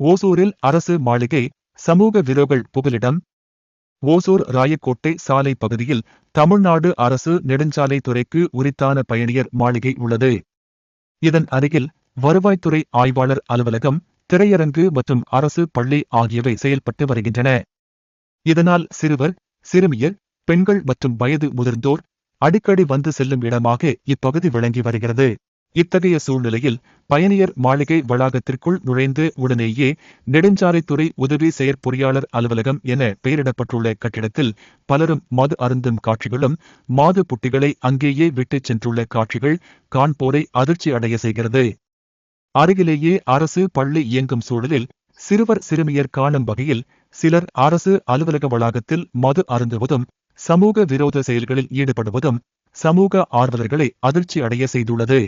ஓசூரில் அரசு மாளிகை சமூக விரோகள் புகலிடம். ஓசூர் ராயக்கோட்டை சாலை பகுதியில் தமிழ்நாடு அரசு நெடுஞ்சாலை துறைக்கு உரித்தான பயணியர் மாளிகை உள்ளது. இதன் அருகில் வருவாய்த்துறை ஆய்வாளர் அலுவலகம் திரையரங்கு மற்றும் அரசு பள்ளி ஆகியவை செயல்பட்டு வருகின்றன. இதனால் சிறுவர் சிறுமியர் பெண்கள் மற்றும் வயது முதிர்ந்தோர் அடிக்கடி வந்து செல்லும் இடமாக இப்பகுதி விளங்கி வருகிறது. இத்தகைய சூழ்நிலையில் பயணியர் மாளிகை வளாகத்திற்குள் நுழைந்து உடனேயே நெடுஞ்சாலைத்துறை உதவி செயற்பொறியாளர் அலுவலகம் என பெயரிடப்பட்டுள்ள கட்டிடத்தில் பலரும் மது அருந்தும் காட்சிகளும் மாது புட்டிகளை அங்கேயே விட்டுச் சென்றுள்ள காட்சிகள் காண்போரை அதிர்ச்சி அடைய செய்கிறது. அருகிலேயே அரசு பள்ளி இயங்கும் சூழலில் சிறுவர் சிறுமியர் காணும் வகையில் சிலர் அரசு அலுவலக வளாகத்தில் மது அருந்துவதும் சமூக விரோத செயல்களில் ஈடுபடுவதும் சமூக ஆர்வலர்களை அதிர்ச்சி அடைய செய்துள்ளது.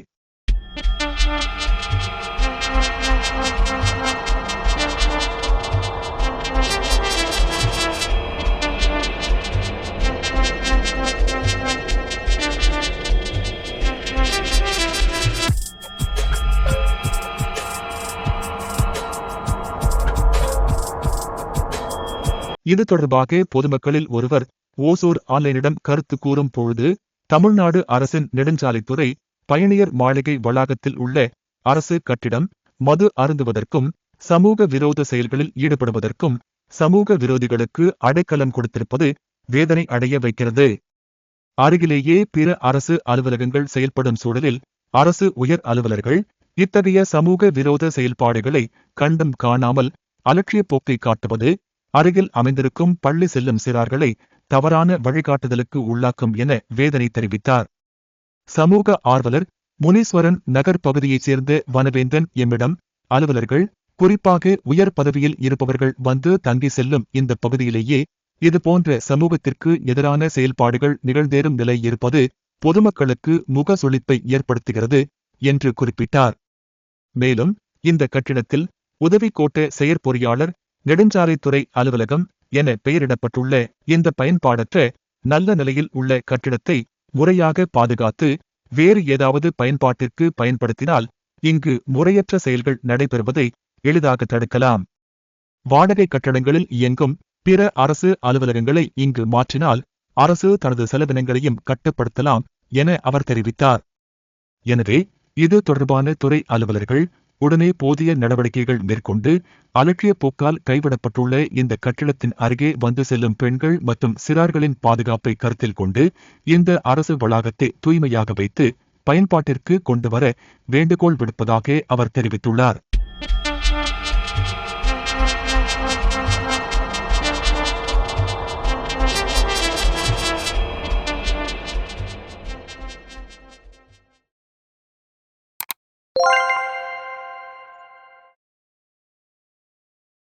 இது தொடர்பாக பொதுமக்களில் ஒருவர் ஓசூர் ஆன்லைனிடம் கருத்து கூறும் பொழுது தமிழ்நாடு அரசின் நெடுஞ்சாலைத்துறை பயணியர் மாளிகை வளாகத்தில் உள்ள அரசு கட்டிடம் மது அருந்துவதற்கும் சமூக விரோத செயல்களில் ஈடுபடுவதற்கும் சமூக விரோதிகளுக்கு அடைக்கலம் கொடுத்திருப்பது வேதனை அடைய வைக்கிறது. அருகிலேயே பிற அரசு அலுவலகங்கள் செயல்படும் சூழலில் அரசு உயர் அலுவலர்கள் இத்தகைய சமூக விரோத செயல்பாடுகளை கண்டும் காணாமல் அலட்சிய போக்கை காட்டுவது அருகில் அமைந்திருக்கும் பள்ளி செல்லும் சிறார்களை தவறான வழிகாட்டுதலுக்கு உள்ளாக்கும் என வேதனை தெரிவித்தார். சமூக ஆர்வலர் முனீஸ்வரன் நகர் பகுதியைச் சேர்ந்த வனவேந்தன் எம்மிடம் அலுவலர்கள் குறிப்பாக உயர் பதவியில் இருப்பவர்கள் வந்து தங்கி செல்லும் இந்த பகுதியிலேயே இதுபோன்ற சமூகத்திற்கு எதிரான செயல்பாடுகள் நிகழ்ந்தேறும் நிலை இருப்பது பொதுமக்களுக்கு முக சுழிப்பை ஏற்படுத்துகிறது என்று குறிப்பிட்டார். மேலும் இந்த கட்டிடத்தில் உதவி கோட்ட செயற்பொறியாளர் நெடுஞ்சாலைத்துறை அலுவலகம் என பெயரிடப்பட்டுள்ள இந்த பயன்பாடற்ற நல்ல நிலையில் உள்ள கட்டிடத்தை முறையாக பாதுகாத்து வேறு ஏதாவது பயன்பாட்டிற்கு பயன்படுத்தினால் இங்கு முறையற்ற செயல்கள் நடைபெறுவதை எளிதாக தடுக்கலாம். வாடகை கட்டடங்களில் இயங்கும் பிற அரசு அலுவலகங்களை இங்கு மாற்றினால் அரசு தனது செலவினங்களையும் கட்டுப்படுத்தலாம் என அவர் தெரிவித்தார். எனவே இது தொடர்பான துறை அலுவலர்கள் உடனே போதிய நடவடிக்கைகள் மேற்கொண்டு அலட்சிய போக்கால் கைவிடப்பட்டுள்ள இந்த கட்டிடத்தின் அருகே வந்து செல்லும் பெண்கள் மற்றும் சிறார்களின் பாதுகாப்பை கருத்தில் கொண்டு இந்த அரசு வளாகத்தை தூய்மையாக வைத்து பயன்பாட்டிற்கு கொண்டுவர வேண்டுகோள் விடுப்பதாக அவர் தெரிவித்துள்ளார்.